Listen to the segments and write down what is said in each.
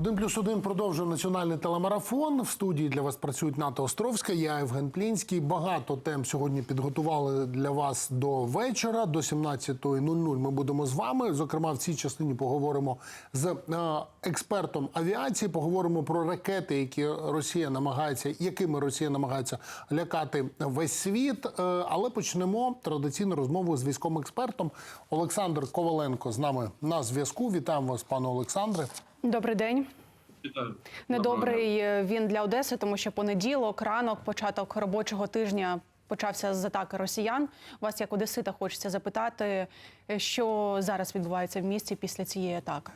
Один плюс один продовжує національний телемарафон. В студії для вас працюють Ната Островська, я Євген Плінський. Багато тем сьогодні підготували для вас до вечора. До 17.00 ми будемо з вами. Зокрема, в цій частині поговоримо з е, експертом авіації. Поговоримо про ракети, які Росія намагається, якими Росія намагається лякати весь світ. Е, але почнемо традиційну розмову з військовим експертом. Олександр Коваленко з нами на зв'язку. Вітаємо вас, пане Олександре. Добрий день. Вітаю. Недобрий е, він для Одеси, тому що понеділок, ранок, початок робочого тижня почався з атаки росіян. Вас як Одесита хочеться запитати, е, що зараз відбувається в місті після цієї атаки.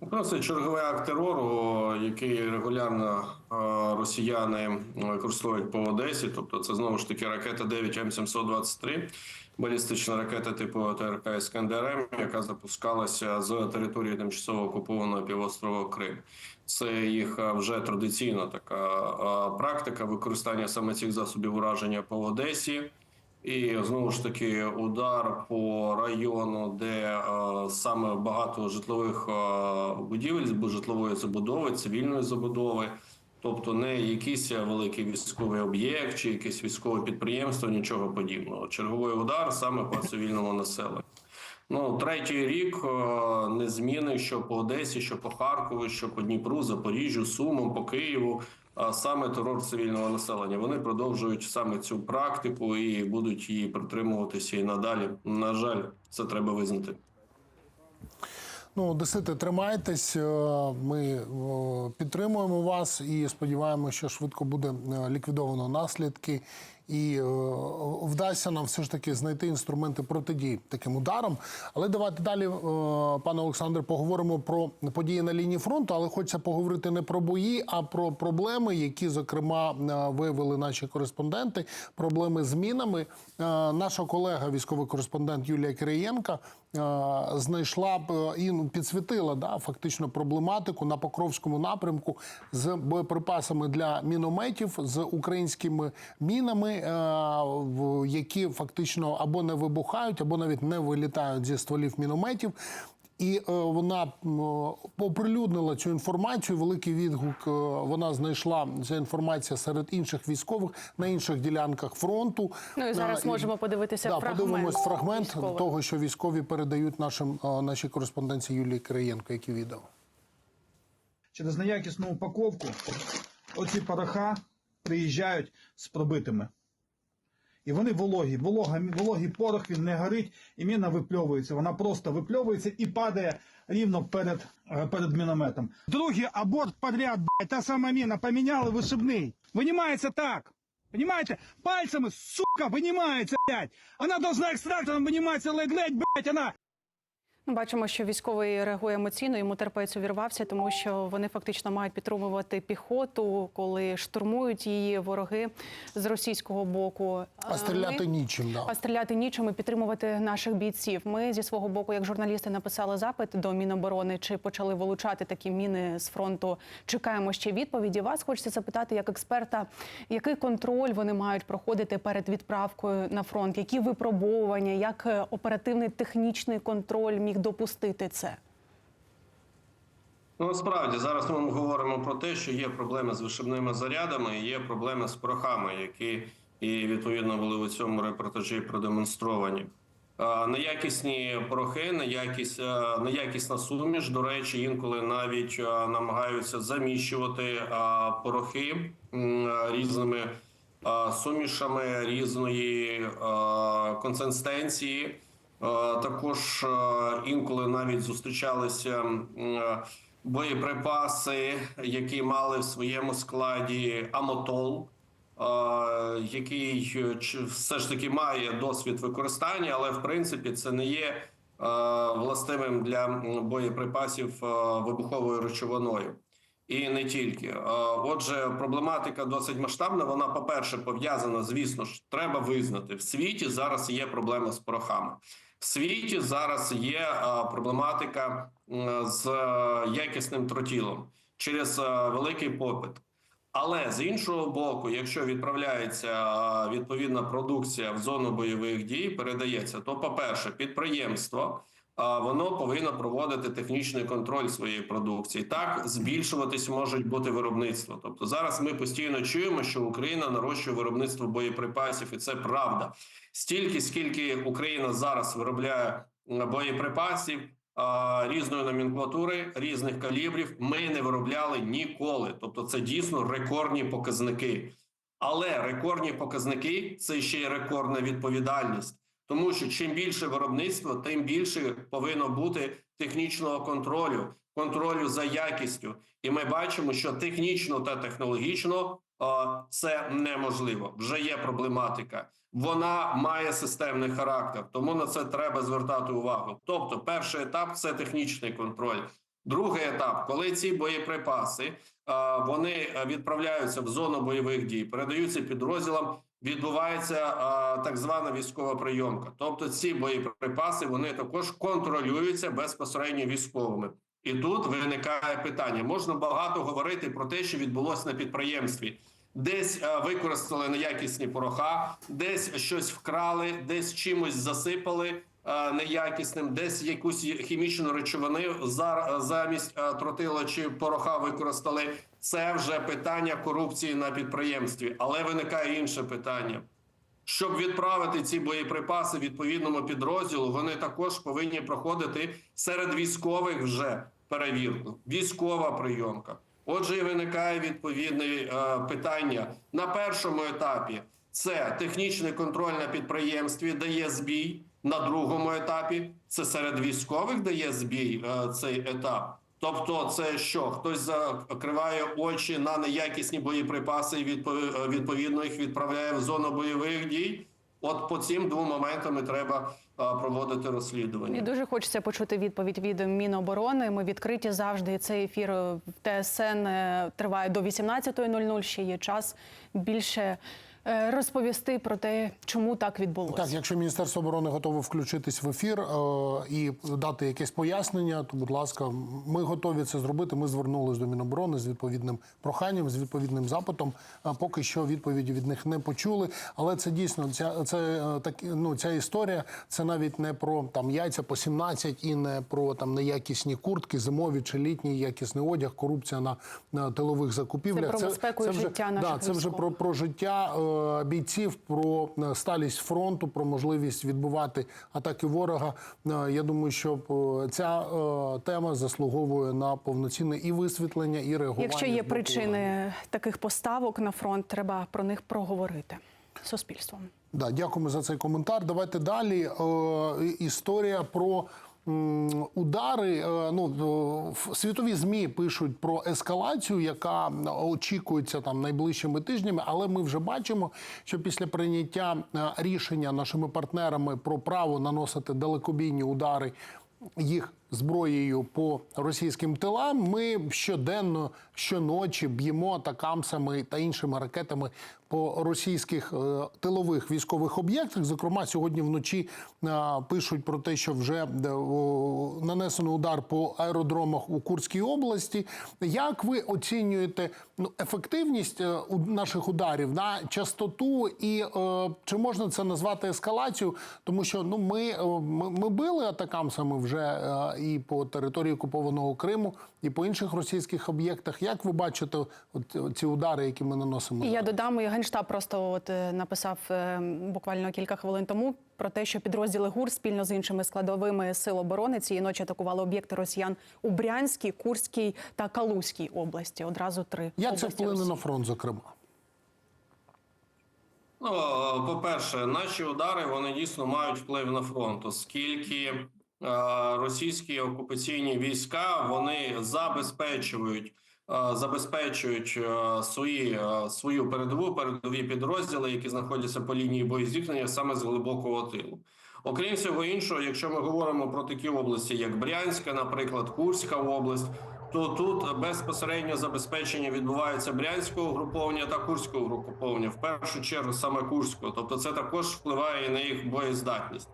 Ну, Це черговий акт терору, який регулярно е, росіяни використовують по Одесі. Тобто, це знову ж таки ракета 9 М723, балістична ракета типу ТРК «Іскандер-М», яка запускалася з території тимчасово окупованого півострова Крим. Це їх е, вже традиційна така е, практика використання саме цих засобів ураження по Одесі. І знову ж таки удар по району, де е, саме багато житлових е, будівель, житлової забудови, цивільної забудови, тобто не якийсь великий військовий об'єкт чи якесь військове підприємство, нічого подібного. Черговий удар саме по цивільному населенню. Ну, третій рік е, не зміни, що по Одесі, що по Харкову, що по Дніпру, Запоріжжю, Сумам, по Києву. А саме терор цивільного населення вони продовжують саме цю практику і будуть її притримуватися і надалі. На жаль, це треба визнати. Ну, Десити, тримайтесь. е, Ми е, підтримуємо вас і сподіваємося, що швидко буде е, ліквідовано наслідки. І е, вдасться нам все ж таки знайти інструменти протидії таким ударам. Але давайте далі, е, пане Олександре, поговоримо про події на лінії фронту. Але хочеться поговорити не про бої, а про проблеми, які зокрема е, виявили наші кореспонденти. Проблеми з мінами. Наша колега, військовий кореспондент Юлія Кириєнка, знайшла і ну, підсвітила да, фактично проблематику на Покровському напрямку з боєприпасами для мінометів, з українськими мінами, які фактично або не вибухають, або навіть не вилітають зі стволів мінометів. І е, вона оприлюднила цю інформацію. Великий відгук е, вона знайшла ця інформація серед інших військових на інших ділянках фронту. Ну і зараз Е, можемо подивитися да, фрагмент. подивимось фрагмент військових. того, що військові передають нашим е, нашій кореспонденції Юлії Кириєнко, які відео. через неякісну упаковку оці пороха приїжджають з пробитими. І вони вологі, волога, вологий порох, він не горить, і міна випльовується. Вона просто випльовується і падає рівно перед, е, перед мінометом. Другий аборт подряд, блядь, та сама міна, поміняли вишибний. Винімається так. Понимаете? Пальцами, сука, вынимается, блядь. Она должна экстрактором выниматься, ледь-ледь, блядь, она Ми бачимо, що військовий реагує емоційно, йому терпець увірвався, тому що вони фактично мають підтримувати піхоту, коли штурмують її вороги з російського боку. А стріляти Ми- нічим. Да. А стріляти нічим і підтримувати наших бійців. Ми зі свого боку, як журналісти, написали запит до Міноборони, чи почали вилучати такі міни з фронту. Чекаємо ще відповіді. Вас хочеться запитати, як експерта, який контроль вони мають проходити перед відправкою на фронт, які випробовування, як е, оперативний технічний контроль міг допустити це. Ну, насправді зараз ми говоримо про те, що є проблеми з вишибними зарядами, є проблеми з порохами, які і відповідно були у цьому репортажі продемонстровані. Неякісні порохи, неякість, а, неякісна суміш. До речі, інколи навіть намагаються заміщувати порохи різними сумішами різної консистенції. Е, Також е, інколи навіть зустрічалися е, боєприпаси, які мали в своєму складі амотол, який все ж таки має досвід використання, але в принципі це не є властивим для боєприпасів вибуховою речовиною. І не тільки. Отже, проблематика досить масштабна. Вона, по-перше, пов'язана, звісно ж, треба визнати. В світі зараз є проблема з порохами. Світі зараз є е, проблематика з е, якісним тротілом через е, великий попит. Але з іншого боку, якщо відправляється відповідна продукція в зону бойових дій, передається, то, по-перше, підприємство а, воно повинно проводити технічний контроль своєї продукції. Так збільшуватись можуть бути виробництво. Тобто зараз ми постійно чуємо, що Україна нарощує виробництво боєприпасів, і це правда. Стільки, скільки Україна зараз виробляє боєприпасів. Різної номенклатури, різних калібрів ми не виробляли ніколи. Тобто, це дійсно рекордні показники. Але рекордні показники це ще й рекордна відповідальність. Тому що чим більше виробництво, тим більше повинно бути технічного контролю, контролю за якістю. І ми бачимо, що технічно та технологічно а, це неможливо. Вже є проблематика. Вона має системний характер, тому на це треба звертати увагу. Тобто, перший етап це технічний контроль. Другий етап, коли ці боєприпаси вони відправляються в зону бойових дій, передаються підрозділам. Відбувається а, так звана військова прийомка. Тобто, ці боєприпаси вони також контролюються безпосередньо військовими. І тут виникає питання: можна багато говорити про те, що відбулося на підприємстві. Десь е, використали неякісні пороха, десь щось вкрали, десь чимось засипали неякісним, десь якусь хімічну речовину замість е, тротила чи пороха використали. Це вже питання корупції на підприємстві. Але виникає інше питання. Щоб відправити ці боєприпаси відповідному підрозділу, вони також повинні проходити серед військових вже перевірку. Військова прийомка. Отже, і виникає відповідне е, питання на першому етапі. Це технічний контроль на підприємстві дає збій. На другому етапі це серед військових дає збій е, цей етап. Тобто, це що хтось закриває очі на неякісні боєприпаси і е, відповідно їх відправляє в зону бойових дій. От по цим двом моментам і треба е, проводити І розслідування. дуже хочеться почути відповідь від Міноборони. Ми відкриті завжди. Цей ефір в ТСН триває до 18.00. Ще є час більше розповісти про те, чому так відбулося. Так, якщо Міністерство оборони готове включитись в ефір е, і дати якесь пояснення, то будь ласка, ми готові це зробити. Ми звернулись до Міноборони з відповідним проханням, з відповідним запитом. А поки що відповіді від них не почули. Але це дійсно ця це е, так, ну, ця історія. Це навіть не про там яйця по 17 і не про там неякісні куртки, зимові чи літній якісний одяг, корупція на, на тилових закупівлях. Це про безпеку і вже, життя наших да, це вже про про життя е, бійців, про е, сталість фронту, про можливість відбувати атаки ворога. Е, я думаю, що е, ця е, тема заслуговує на повноцінне і висвітлення, і реагування. Якщо є причини таких поставок на фронт, треба про них проговорити суспільством. Да, дякуємо за цей коментар. Давайте далі. Е, історія про. Удари, е, ну е, світові змі пишуть про ескалацію, яка очікується там найближчими тижнями. Але ми вже бачимо, що після прийняття е, рішення нашими партнерами про право наносити далекобійні удари їх зброєю по російським тилам. Ми щоденно, щоночі б'ємо атакамсами та іншими ракетами по російських е, тилових військових об'єктах. Зокрема, сьогодні вночі е, пишуть про те, що вже е, о, нанесено удар по аеродромах у Курській області. Як ви оцінюєте ну, ефективність е, наших ударів на частоту, і е, чи можна це назвати ескалацією? Тому що ну ми, е, ми, ми били атакамсами вже е, і по території окупованого Криму, і по інших російських об'єктах. Як ви бачите от, ці удари, які ми наносимо? Я додам, і генштаб просто от е, написав е, буквально кілька хвилин тому про те, що підрозділи ГУР спільно з іншими складовими сил оборони цієї ночі атакували об'єкти росіян у Брянській, Курській та Калузькій області. Одразу три Як це вплине на фронт, зокрема? Ну, по-перше, наші удари вони дійсно мають вплив на фронт, оскільки російські окупаційні війська вони забезпечують. е, Забезпечують е, свої е, свою передову передові підрозділи, які знаходяться по лінії боєзіткнення саме з глибокого тилу. Окрім всього іншого, якщо ми говоримо про такі області, як Брянська, наприклад, Курська область, то тут безпосередньо забезпечення відбувається брянського угруповання та курського угруповання, в першу чергу саме курського. Тобто, це також впливає на їх боєздатність.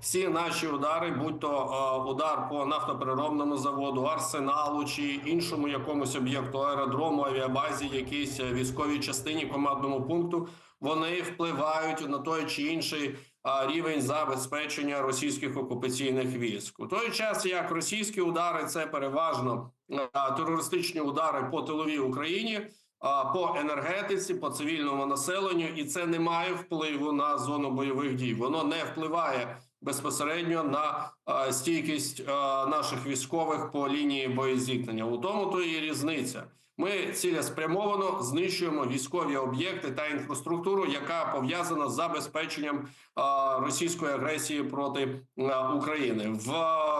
Всі наші удари, будь то е, удар по нафтопереробному заводу, арсеналу чи іншому якомусь об'єкту аеродрому, авіабазі, якійсь е, військовій частині командному пункту, вони впливають на той чи інший а, рівень забезпечення російських окупаційних військ. У той час як російські удари це переважно терористичні удари по тиловій Україні. По енергетиці, по цивільному населенню, і це не має впливу на зону бойових дій. Воно не впливає безпосередньо на стійкість наших військових по лінії боєзіткнення. У тому то і різниця. Ми цілеспрямовано знищуємо військові об'єкти та інфраструктуру, яка пов'язана з забезпеченням російської агресії проти України. В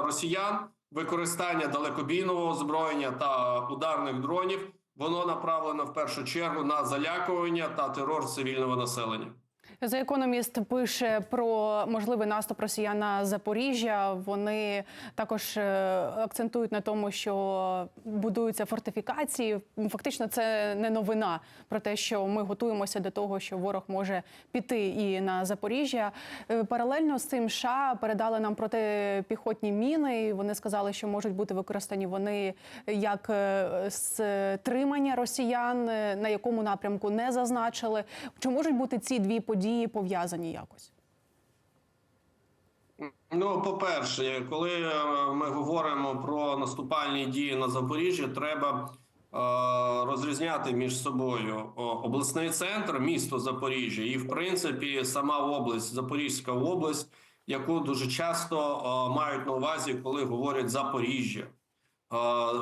росіян використання далекобійного озброєння та ударних дронів воно направлено в першу чергу на залякування та терор цивільного населення. За економіст пише про можливий наступ росіян на Запоріжжя. Вони також е, акцентують на тому, що будуються фортифікації. Фактично, це не новина про те, що ми готуємося до того, що ворог може піти і на Запоріжжя. Е, Паралельно з цим США передали нам протипіхотні міни. і Вони сказали, що можуть бути використані вони як е, стримання росіян, на якому напрямку не зазначили. Чи можуть бути ці дві події пов'язані якось? Ну, по-перше, коли е, ми говоримо про наступальні дії на Запоріжжя, треба е, розрізняти між собою обласний центр, місто Запоріжжя, і в принципі сама область, Запорізька область, яку дуже часто е, мають на увазі, коли говорять Запоріжжя.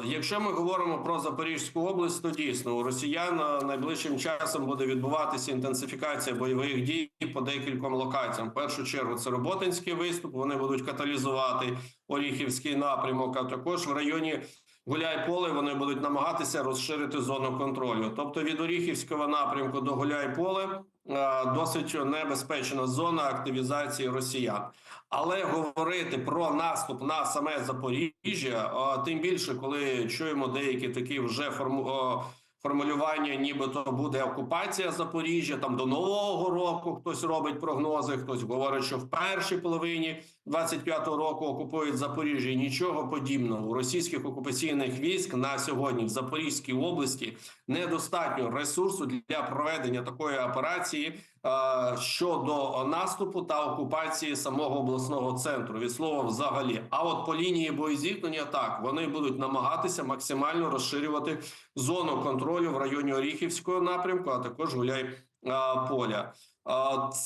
Якщо ми говоримо про Запорізьку область, то дійсно у росіян найближчим часом буде відбуватися інтенсифікація бойових дій по декільком локаціям. В першу чергу це Роботинський виступ. Вони будуть каталізувати Оріхівський напрямок. А також в районі Гуляйполе вони будуть намагатися розширити зону контролю. Тобто від Оріхівського напрямку до Гуляйполе е, досить небезпечна зона активізації росіян. Але говорити про наступ на саме Запоріжжя, е, тим більше, коли чуємо деякі такі вже форму. Формулювання, нібито буде окупація Запоріжжя там до нового року. Хтось робить прогнози, хтось говорить, що в першій половині 25-го року окупують Запоріжжя. Нічого подібного у російських окупаційних військ на сьогодні в Запорізькій області недостатньо ресурсу для проведення такої операції щодо наступу та окупації самого обласного центру від слова взагалі. А от по лінії боєзіткнення так вони будуть намагатися максимально розширювати зону контролю в районі Оріхівського напрямку, а також гуляй е, поля. Е,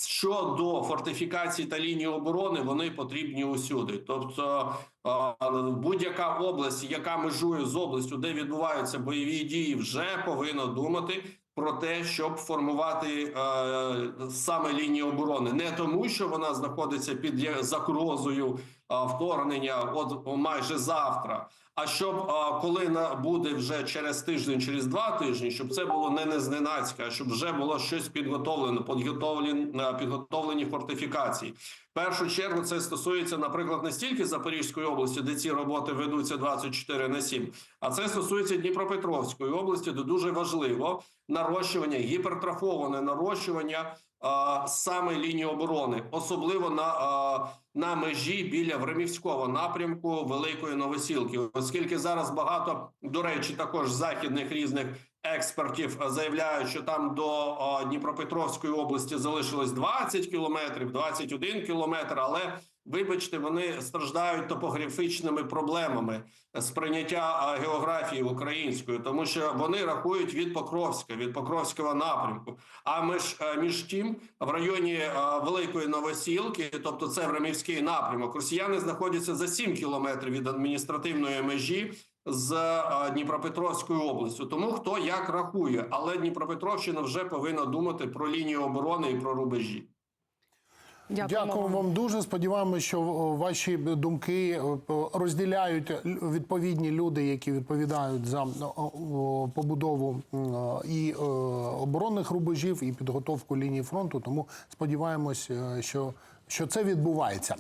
Щодо фортифікацій та лінії оборони, вони потрібні усюди. Тобто, е, будь-яка область, яка межує з областю, де відбуваються бойові дії, вже повинна думати про те, щоб формувати е, саме лінію оборони, не тому, що вона знаходиться під загрозою е, вторгнення, от майже завтра. А щоб е, коли на буде вже через тиждень, через два тижні, щоб це було не незненацька, щоб вже було щось підготовлено, підготовлені, е, підготовлені фортифікації. Першу чергу це стосується, наприклад, не стільки Запорізької області, де ці роботи ведуться 24 на 7, а це стосується Дніпропетровської області, де дуже важливо нарощування, гіпертрофоване нарощування а, саме лінії оборони, особливо на, а, на межі біля Времівського напрямку Великої Новосілки, оскільки зараз багато до речі, також західних різних експертів заявляють, що там до Дніпропетровської області залишилось 20 кілометрів, 21 кілометр, але Вибачте, вони страждають топографічними проблемами сприйняття а, географії української, тому що вони рахують від Покровська, від Покровського напрямку. А між, е, між тим, в районі е, Великої Новосілки, тобто це Времівський напрямок, росіяни знаходяться за 7 кілометрів від адміністративної межі з е, Дніпропетровською областю. Тому хто як рахує, але Дніпропетровщина вже повинна думати про лінію оборони і про рубежі. Дякуємо Дякую вам дуже. Сподіваємося, що ваші думки розділяють відповідні люди, які відповідають за побудову і оборонних рубежів, і підготовку лінії фронту. Тому сподіваємось, е, що, що це відбувається.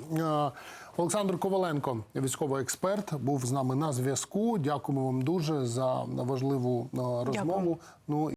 Олександр Коваленко, військовий експерт, був з нами на зв'язку. Дякуємо вам дуже за важливу е, розмову. Ну